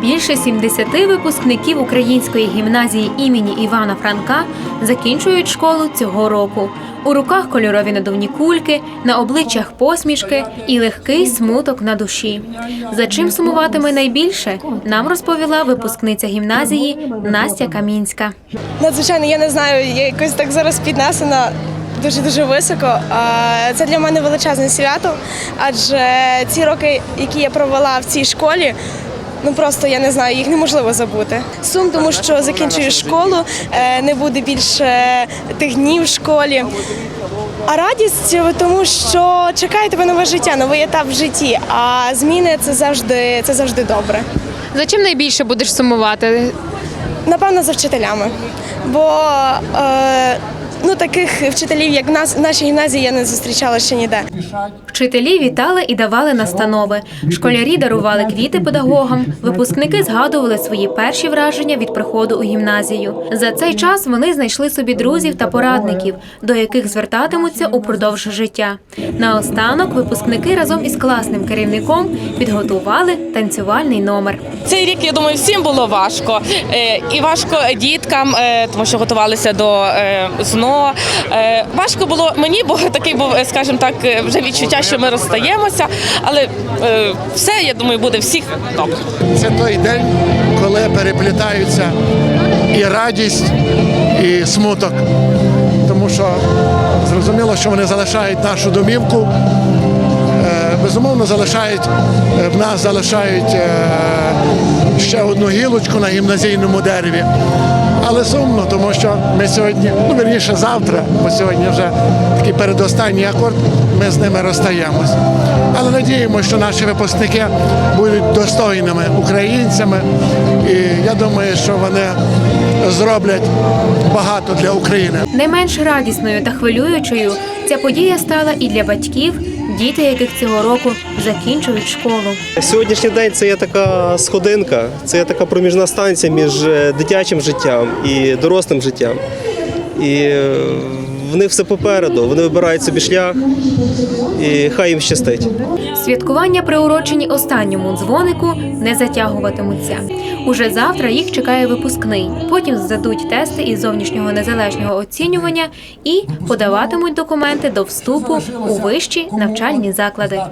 Більше 70 випускників української гімназії імені Івана Франка закінчують школу цього року. У руках кольорові надувні кульки, на обличчях посмішки і легкий смуток на душі. За чим сумуватиме найбільше, нам розповіла випускниця гімназії Настя Камінська. Надзвичайно, я не знаю, я якось так зараз піднесена дуже дуже високо. Це для мене величезне свято, адже ці роки, які я провела в цій школі. Ну просто я не знаю, їх неможливо забути. Сум, тому що закінчую школу, е, не буде більше тих днів в школі. А радість, тому що чекає тебе нове життя, новий етап в житті. А зміни це завжди це завжди добре. За чим найбільше будеш сумувати? Напевно, за вчителями. Бо е, таких вчителів, як в нас в нашій гімназії, я не зустрічала ще ніде. Вчителі вітали і давали настанови. Школярі дарували квіти педагогам. Випускники згадували свої перші враження від приходу у гімназію. За цей час вони знайшли собі друзів та порадників, до яких звертатимуться упродовж життя. Наостанок випускники разом із класним керівником підготували танцювальний номер. Цей рік, я думаю, всім було важко. Е, І важко діткам, е, тому що готувалися до е, ЗНО. Е, Важко було мені, бо такий був, е, скажімо так, е, вже відчуття, що ми розстаємося. Але все, я думаю, буде всіх добре. Це той день, коли переплітаються і радість, і смуток. Тому що зрозуміло, що вони залишають нашу домівку. Безумовно, залишають е, в нас залишають е, ще одну гілочку на гімназійному дереві. Але сумно, тому що ми сьогодні, ну вірніше завтра, бо сьогодні вже такий передостанній акорд, ми з ними розстаємось. Але надіємося, що наші випускники будуть достойними українцями. І я думаю, що вони зроблять багато для України. Не менш радісною та хвилюючою ця подія стала і для батьків, діти яких цього року закінчують школу. Сьогоднішній день це є така сходинка, це є така проміжна станція між е, дитячим життям і дорослим життям. І е, в них все попереду, вони вибирають собі шлях, і хай їм щастить. Святкування, приурочені останньому дзвонику, не затягуватимуться. Уже завтра їх чекає випускний. Потім здадуть тести із зовнішнього незалежного оцінювання і подаватимуть документи до вступу у вищі навчальні заклади.